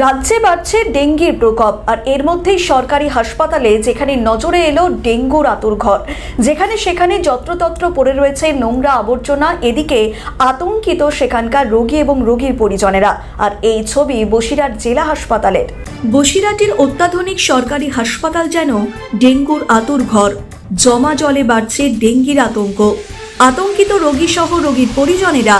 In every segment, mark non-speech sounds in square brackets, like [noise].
রাজ্যে বাড়ছে ডেঙ্গির প্রকোপ, আর এর মধ্যেই সরকারি হাসপাতালে যেখানে নজরে এলো ডেঙ্গুর আতুরঘর যেখানে সেখানে যত্রতত্র পড়ে রয়েছে নোংরা আবর্জনা, এদিকে আতঙ্কিত সেখানকার রোগী এবং রোগীর পরিজনেরা। আর এই ছবি বসিরহাট জেলা হাসপাতালের। বসিরহাটের অত্যাধুনিক সরকারি হাসপাতাল যেন ডেঙ্গুর আতুরঘর জমা জলে বাড়ছে ডেঙ্গির আতঙ্ক। আতঙ্কিত রোগী সহ রোগীর পরিজনেরা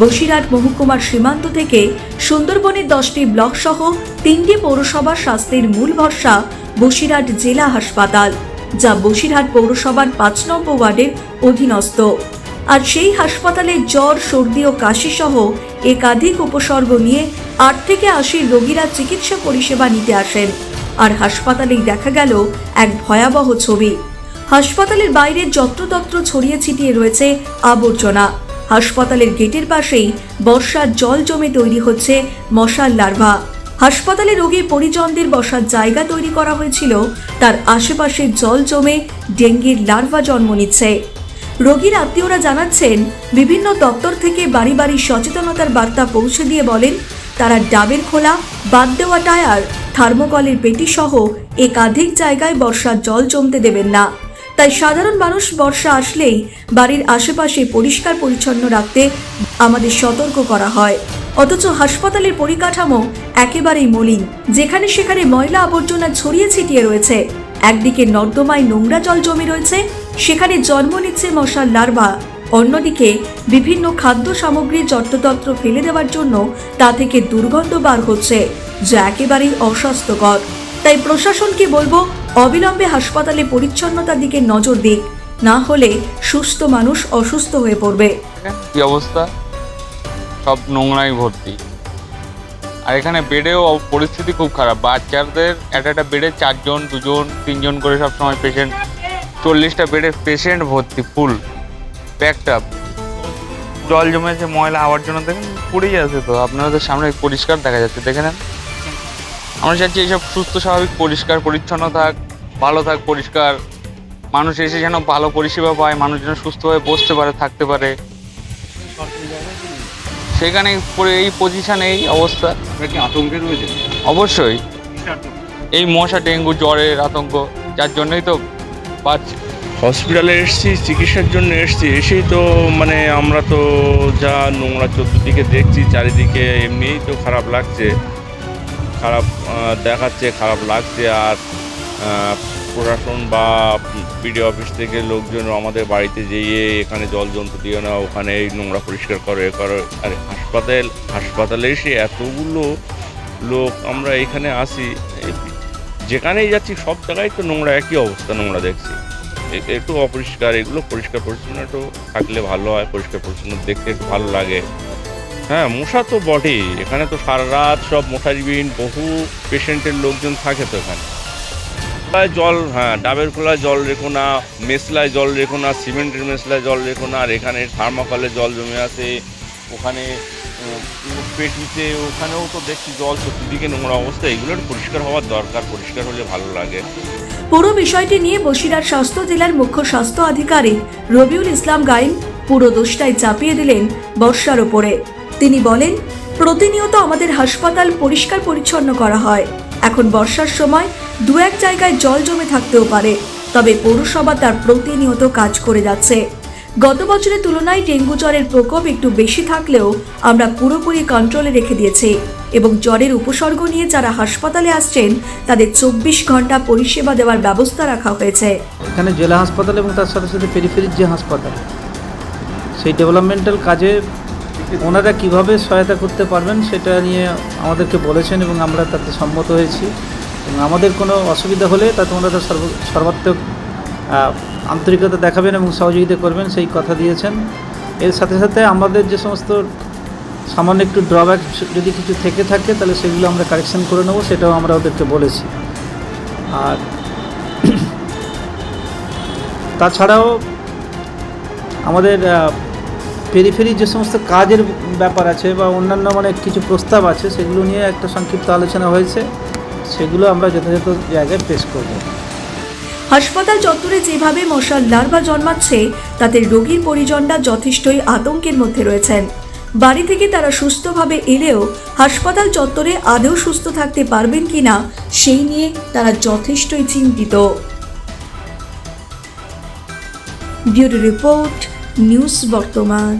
বসিরহাট মহকুমার সীমান্ত থেকে সুন্দরবনের দশটি ব্লক সহ তিনটি পৌরসভার স্বাস্থ্যের মূল ভরসা বসিরহাট জেলা হাসপাতাল, যা বসিরহাট পৌরসভার পাঁচ নম্বর ওয়ার্ডের অধীনস্থ। আর সেই হাসপাতালে জ্বর, সর্দি ও কাশি সহ একাধিক উপসর্গ নিয়ে আট থেকে আশি রোগীরা চিকিৎসা পরিষেবা নিতে আসেন। আর হাসপাতালেই দেখা গেল এক ভয়াবহ ছবি। হাসপাতালের বাইরে যত্রতত্র ছড়িয়ে ছিটিয়ে রয়েছে আবর্জনা। হাসপাতালের গেটের পাশেই বর্ষার জল জমে তৈরি হচ্ছে মশার লার্ভা। হাসপাতালে রোগীর পরিজনদের বসার জায়গা তৈরি করা হয়েছিল। তার আশেপাশে জল জমে ডেঙ্গির লার্ভা জন্ম নিচ্ছে। রোগীর আত্মীয়রা জানাচ্ছেন, বিভিন্ন দপ্তর থেকে বাড়ি বাড়ি সচেতনতার বার্তা পৌঁছে দিয়ে বলেন, তারা ডাবের খোলা, বাদ দেওয়া টায়ার, থার্মোকলের পেটি সহ একাধিক জায়গায় বর্ষার জল জমতে দেবেন না। তাই সাধারণ মানুষ বর্ষা আসলেই বাড়ির আশেপাশে পরিষ্কার পরিচ্ছন্ন রাখতে আমাদের সতর্ক করা হয়। অথচ হাসপাতালের পরিকাঠামো একেবারেই মলিন, যেখানে সেখানে ময়লা আবর্জনা ছড়িয়ে ছিটিয়ে রয়েছে। একদিকে নর্দমায় নোংরা জল জমে রয়েছে, সেখানে জন্ম নিচ্ছে মশার লার্ভা। অন্যদিকে বিভিন্ন খাদ্য সামগ্রী যত্রতত্র ফেলে দেওয়ার জন্য তা থেকে দুর্গন্ধ বার হচ্ছে, যা একেবারেই অস্বাস্থ্যকর। তাই প্রশাসনকে বলব অবিলম্বে হাসপাতালে পরিচ্ছন্নতার দিকে নজর দিক। না হলে সুস্থ মানুষ অসুস্থ হয়ে পড়বে। কি অবস্থা? সব নোংরাই ভর্তি। আর এখানে বেডেও পরিস্থিতি খুব খারাপ। বাচ্চাদের একটা একটা বেডে চারজন, দুজন, তিনজন করে সব সময় পেশেন্ট চল্লিশটা বেডে পেশেন্ট ভর্তি ফুল প্যাকড আপ জল জমেছে, ময়লা আবর্জনা দেখেন, পড়েই আছে তো। আপনাদের সামনে পরিষ্কার দেখা যাচ্ছে। দেখে নেন। আমরা চাচ্ছি এইসব সুস্থ, স্বাভাবিক, পরিষ্কার, পরিচ্ছন্ন থাক। ভালো থাক পরিষ্কার। মানুষ এসে যেন ভালো পরিষেবা পায় মানুষ যেন সুস্থভাবে বসতে পারে থাকতে পারে। সেখানে এই পজিশনে এই অবস্থা। আতঙ্কে রয়েছে অবশ্যই। এই মশা ডেঙ্গু জ্বরের আতঙ্ক যার জন্যই তো পাচ্ছি হসপিটালে এসেছি চিকিৎসার জন্য এসেছি। এসেই তো মানে আমরা তো যা নোংরা চতুর্দিকে দেখছি চারিদিকে এমনিই তো খারাপ লাগছে। খারাপ দেখাচ্ছে খারাপ লাগছে। আর প্রশাসন বা পিডি অফিস থেকে লোকজন আমাদের বাড়িতে যেয়ে এখানে জল জন্তু দিও না, ওখানে নোংরা পরিষ্কার করো, এ করো। আর, হাসপাতাল হাসপাতালে এসে এতগুলো লোক আমরা এখানে আসি যেখানেই যাচ্ছি সব জায়গায় তো নোংরা, একই অবস্থা নোংরা দেখছি। একটু অপরিষ্কার, এগুলো পরিষ্কার পরিচ্ছন্ন একটু থাকলে ভালো হয়, পরিষ্কার পরিচ্ছন্ন দেখতে ভালো লাগে। হ্যাঁ মশা তো বটেই, এখানে তো সারা রাত সব মশারিবিহীন বহু পেশেন্টের লোকজন থাকে তো এখানে। জল হ্যাঁ ডাবের খোলায় জল রেখো না, মেসলায় জল রেখো না, সিমেন্টের মেসলায় জল রেখো না, আর এখানে থার্মাকলে জল জমে আছে, ওখানে পেটিতে, ওখানেও তো দেখছি জল চতুর্দিকে নোংরা অবস্থা, এগুলো পরিষ্কার হওয়ার দরকার, পরিষ্কার হলে ভালো লাগে। পুরো বিষয়টি নিয়ে বসিরহাট স্বাস্থ্য জেলার মুখ্য স্বাস্থ্য আধিকারিক রবিউল ইসলাম গাইন পুরো দোষটাই চাপিয়ে দিলেন বর্ষার ওপরে। তিনি বলেন, প্রতিনিয়ত আমাদের হাসপাতাল পরিষ্কার পরিচ্ছন্ন করা হয়। এখন বর্ষার সময় দু এক জায়গায় জল জমে থাকতেও পারে, তবে পৌরসভা তার প্রতিনিয়ত কাজ করে যাচ্ছে। গত বছরের তুলনায় ডেঙ্গু জ্বরের প্রকোপ একটু বেশি থাকলেও আমরা পুরোপুরি কন্ট্রোলে রেখে দিয়েছি এবং জ্বরের উপসর্গ নিয়ে যারা হাসপাতালে আসছেন, তাদের চব্বিশ ঘণ্টা পরিষেবা দেওয়ার ব্যবস্থা রাখা হয়েছে। এখানে জেলা হাসপাতাল এবং তার সাথে সাথে পেরিফেরির যে হাসপাতাল, সেই ডেভেলপমেন্টাল কাজে ওনারা কীভাবে সহায়তা করতে পারবেন সেটা নিয়ে আমাদেরকে বলেছেন এবং আমরা তাতে সম্মত হয়েছি। এবং আমাদের কোনো অসুবিধা হলে তাতে ওনারা সর্ব, সর্বাত্মক আন্তরিকতা দেখাবেন এবং সহযোগিতা করবেন, সেই কথা দিয়েছেন। এর সাথে সাথে আমাদের যে সমস্ত সামান্য একটু ড্রব্যাক যদি কিছু থেকে থাকে, তাহলে সেগুলো আমরা কারেকশন করে নেব, সেটাও আমরা ওদেরকে বলেছি। আর [clears throat] তাছাড়াও আমাদের পেরিফেরি যে সমস্ত কাজের ব্যাপার আছে বা অন্যান্য মানে কিছু প্রস্তাব আছে, সেগুলো নিয়ে একটা সংক্ষিপ্ত আলোচনা হয়েছে। সেগুলো আমরা যথাযথ জায়গায় পেশ করব। হাসপাতাল চত্বরে যেভাবে মশার লার্ভা জন্মাচ্ছে, তাতে রোগীর পরিজনরা যথেষ্টই আতঙ্কের মধ্যে রয়েছেন। বাড়ি থেকে তারা সুস্থভাবে এলেও হাসপাতাল চত্বরে আদৌ সুস্থ থাকতে পারবেন কি না সেই নিয়ে তারা যথেষ্টই চিন্তিত। ব্যুরো রিপোর্ট নিউজ বর্তমান।